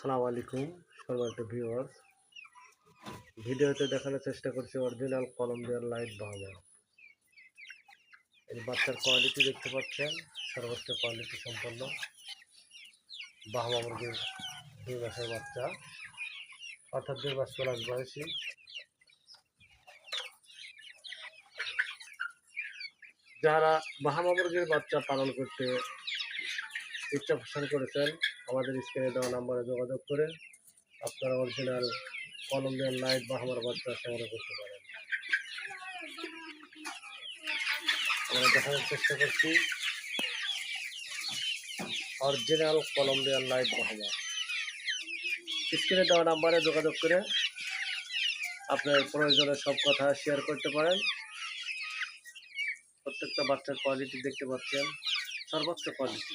আসসালামু আলাইকুম, সম্মানিত ভিউয়ার্স ভিডিওতে দেখানোর চেষ্টা করছি অরিজিনাল কলম্বিয়ার লাইট বাহামা এই বাচ্চার কোয়ালিটি দেখতে পাচ্ছেন, সর্বোচ্চ কোয়ালিটি সম্পন্ন বাহামা মুরগির দুই মাসের বাচ্চা। অর্থাৎ দুই মাস প্লাস বয়সী। যারা বাহামা মুরগির বাচ্চা পালন করতে ইচ্ছা পোষণ করেছেন আমাদের স্ক্রিনে দেওয়া নাম্বারে যোগাযোগ করে আপনারা অরিজিনাল কলম্বিয়ান লাইট বা আমার বাচ্চা সংগ্রহ করতে পারেন। আমরা দেখানোর চেষ্টা করছি। অরিজিনাল কলম্বিয়ান লাইট বাহামা স্ক্রিনে দেওয়া নাম্বারে যোগাযোগ করে আপনার প্রয়োজনে সব কথা শেয়ার করতে পারেন। প্রত্যেকটা বাচ্চার কোয়ালিটি দেখতে পাচ্ছেন। সর্বোচ্চ কোয়ালিটি